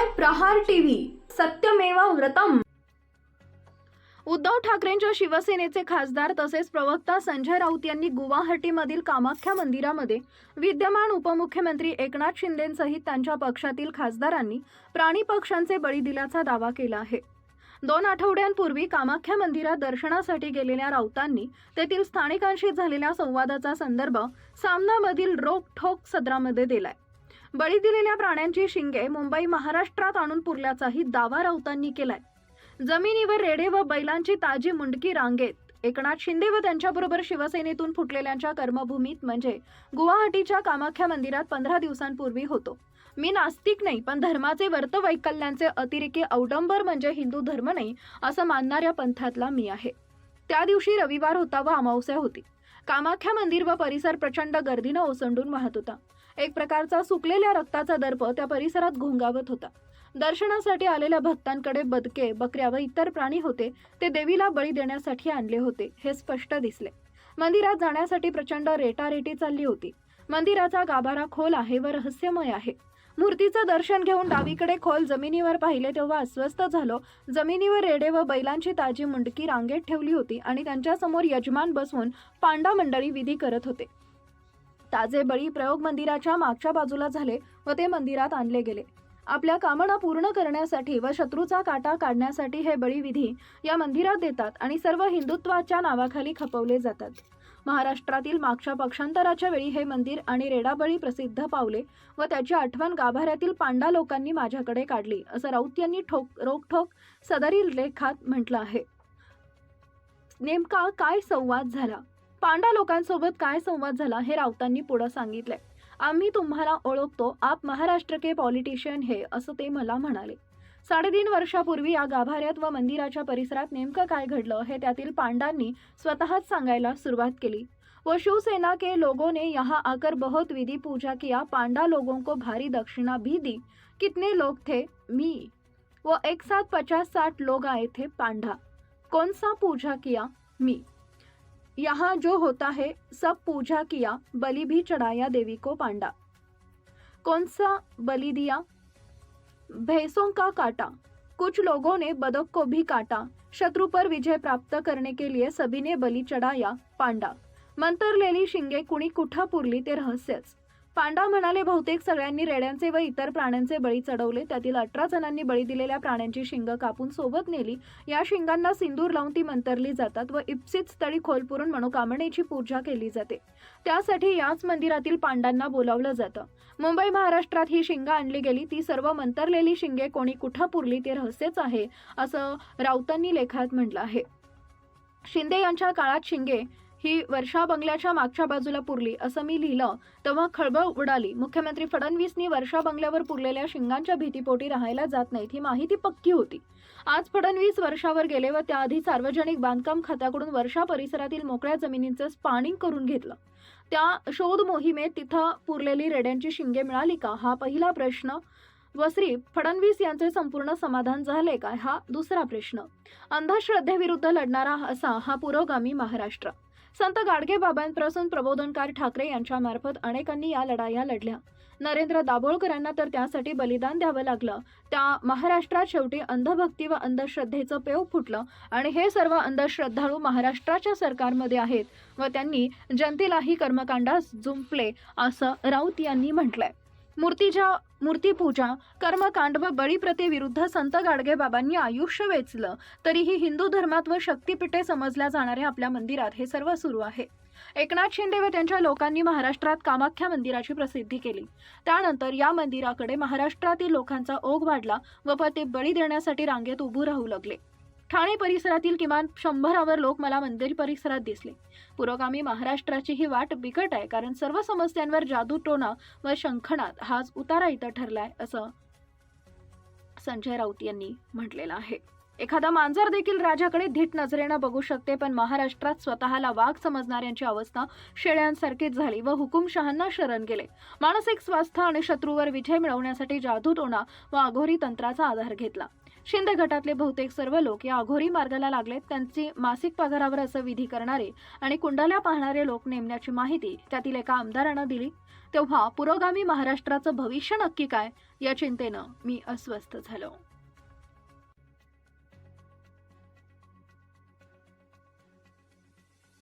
पाहताय प्रहार टीव्ही. सत्यमेवा व्रतम. उद्धव ठाकरेंच्या शिवसेनेचे खासदार तसेच प्रवक्ता संजय राऊत यांनी गुवाहाटीमधील कामाख्या मंदिरामध्ये विद्यमान उपमुख्यमंत्री एकनाथ शिंदेसहित त्यांच्या पक्षातील खासदारांनी प्राणी पक्ष्यांचे बळी दिल्याचा दावा केला आहे. दोन आठवड्यांपूर्वी कामाख्या मंदिरात दर्शनासाठी गेलेल्या राऊतांनी तेथील स्थानिकांशी झालेल्या संवादाचा संदर्भ सामनामधील रोकठोक सदरामध्ये दिलाय. बळी दिलेल्या प्राण्यांची शिंगे मुंबई महाराष्ट्रात आणून पुरल्याचाही दावा राऊतांनी केलाय. जमिनीवर रेडे व बैलांची ताजी मुंडकी रांगेत. एकनाथ शिंदे व त्यांच्याबरोबर शिवसेनेतून फुटलेल्यांच्या कर्मभूमीत म्हणजे गुवाहाटीच्या कामाख्या मंदिरात पंधरा दिवसांपूर्वी होतो. मी नास्तिक नाही पण धर्माचे वर्तवैकल्यांचे अतिरेकी अवडंबर म्हणजे हिंदू धर्म नाही असं मानणाऱ्या पंथातला मी आहे. त्या दिवशी रविवार होता व अमावस्या होती. कामाख्या मंदिर व परिसर प्रचंड गर्दीनं ओसंडून वाहत होता. एक प्रकारचा सुकलेल्या रक्ताचा दर्प त्या परिसरात घोंगावत होता. दर्शनासाठी आलेल्या भक्तांकडे बदके बकऱ्या व इतर प्राणी होते ते देवीला बळी देण्यासाठी आणले होते हे स्पष्ट दिसले. मंदिरात जाण्यासाठी प्रचंड रेटारेटी चालली होती. मंदिराचा गाभारा खोल आहे व रहस्यमय आहे. मूर्तीचं दर्शन घेऊन डावीकडे खोल जमिनीवर पाहिले तेव्हा अस्वस्थ झालो. जमिनीवर रेडे व बैलांची ताजी मुंडकी रांगेत ठेवली होती आणि त्यांच्यासमोर यजमान बसवून पांडा मंडळी विधी करत होते. ताजे बळी प्रयोग मंदिराच्या मागच्या बाजूला झाले व ते मंदिरात आणले गेले. आपल्या कामना पूर्ण करण्यासाठी व शत्रूचा काटा काढण्यासाठी हे बळीविधी या मंदिरात देतात आणि सर्व हिंदुत्वाच्या नावाखाली खपवले जातात. महाराष्ट्रातील मागच्या पक्षांतराच्या वेळी हे मंदिर आणि रेडाबळी प्रसिद्ध पावले व त्याची आठवण गाभाऱ्यातील पांडा लोकांनी माझ्याकडे काढली असं राऊत यांनी ठोक रोखठोक सदरील लेखात म्हटलं आहे. नेमका काय संवाद झाला? पांडा लोकांसोबत काय संवाद झाला हे राऊतांनी पुढं सांगितलंय. आम्ही तुम्हाला ओळखतो आप महाराष्ट्र के पॉलिटिशियन हे असं ते मला म्हणाले. साडेतीन वर्षापूर्वी या गाभाऱ्यात व मंदिराच्या परिसरात नेमकं काय घडलं हे त्यातील पांडांनी स्वतःच सांगायला सुरुवात केली. व शिवसेना के लोगों ने यहाँ आकर बहुत विधि पूजा किया पांडा लोगों को भारी दक्षिणा भी दी. कितने लोग थे? मी. वो एक साथ पचास साठ लोग आए थे पांडा. कौन सा पूजा किया? मी. यहाँ जो होता है, सब पूजा किया, बलि भी चढ़ाया देवी को पांडा। कौन सा बलि दिया? भैंसों का काटा। कुछ लोगों ने बदक को भी काटा। शत्रु पर विजय प्राप्त करने के लिए सभी ने बलि चढ़ाया पांडा। मंत्र मंतरलेली शिंगे, कुणी कुठा पुरली ते रहस्यच पांडा म्हणाले बहुतेक सगळ्यांनी रेड्यांचे व इतर प्राण्यांचे बळी चढवले. त्यातील अठरा जणांनी बळी दिलेल्या प्राण्यांची शिंग कापून सोबत नेली. या शिंगांना सिंदूर लावून ती मंतरली जातात व इप्सित स्थळी खोल पुरून मनोकामनेची पूजा केली जाते. त्यासाठी याच मंदिरातील पांडांना बोलावलं जातं. मुंबई महाराष्ट्रात ही शिंग आणली गेली. ती सर्व मंतरलेली शिंगे कोणी कुठं पुरली ते रहस्यच आहे असं राऊतांनी लेखात म्हटलं आहे. शिंदे यांच्या काळात शिंगे ही वर्षा बंगल्याच्या मागच्या बाजूला पुरली असं मी लिहिलं. तेव्हा खळबळ उडाली. मुख्यमंत्री फडणवीसनी वर्षा बंगल्यावर पुरलेल्या शिंगांच्या भीतीपोटी राहायला जात नाहीत ही माहिती पक्की होती. आज फडणवीस वर्षावर गेले व त्याआधी सार्वजनिक बांधकाम खात्याकडून वर्षा परिसरातील मोकळ्या जमिनींचं स्पानिंग करून घेतलं. त्या शोध मोहिमेत तिथं पुरलेली रेड्यांची शिंगे मिळाली का? हा पहिला प्रश्न. वसरी फडणवीस यांचे संपूर्ण समाधान झाले का? हा दुसरा प्रश्न. अंधश्रद्धेविरुद्ध लढणारा असा हा पुरोगामी महाराष्ट्र. संत गाडगे बाबांपासून प्रबोधनकार ठाकरे यांच्या मार्फत अनेकांनी या लढाया लढल्या. नरेंद्र दाभोळकरांना तर त्यासाठी बलिदान द्यावं लागलं. त्या महाराष्ट्रात शेवटी अंधभक्ती व अंधश्रद्धेचं पेव फुटलं आणि हे सर्व अंधश्रद्धाळू महाराष्ट्राच्या सरकारमध्ये आहेत व त्यांनी जनतेलाही कर्मकांडास जुंपले असं राऊत यांनी म्हटलंय. मूर्तीच्या मूर्तीपूजा कर्मकांड व बळीप्रथेविरुद्ध संत गाडगेबाबांनी आयुष्य वेचलं. तरीही हिंदू धर्मात व शक्तिपीठे समजल्या जाणाऱ्या आपल्या मंदिरात हे सर्व सुरू आहे. एकनाथ शिंदे व त्यांच्या लोकांनी महाराष्ट्रात कामाख्या मंदिराची प्रसिद्धी केली. त्यानंतर या मंदिराकडे महाराष्ट्रातील लोकांचा ओघ वाढला व ते बळी देण्यासाठी रांगेत उभू राहू लागले. ठाणे परिसरातील किमान शंभरावर लोक मला मंदिर परिसरात दिसले. पुरोगामी महाराष्ट्राची ही वाट बिकट आहे कारण सर्व समस्यांवर जादू टोना व शंखनाद हाच उतारा इथं ठरलाय असं संजय राऊत यांनी म्हटलेलं आहे. एखादा मांजर देखील राजाकडे धीट नजरेनं बघू शकते पण महाराष्ट्रात स्वतःला वाघ समजणाऱ्यांची अवस्था शेळ्यांसारखीच झाली व हुकुमशहांना शरण गेले. मानसिक स्वास्थ्य आणि शत्रूवर विजय मिळवण्यासाठी जादू टोना व अघोरी तंत्राचा आधार घेतला. शिंदे गटातले बहुतेक सर्व लोक या अघोरी मार्गाला लागलेत. त्यांची मासिक पगारावर असं विधी करणारे आणि कुंडाल्या पाहणारे लोक नेमण्याची माहिती त्यातील एका आमदारानं दिली. तेव्हा पुरोगामी महाराष्ट्राचं भविष्य नक्की काय या चिंतेनं मी अस्वस्थ झालो.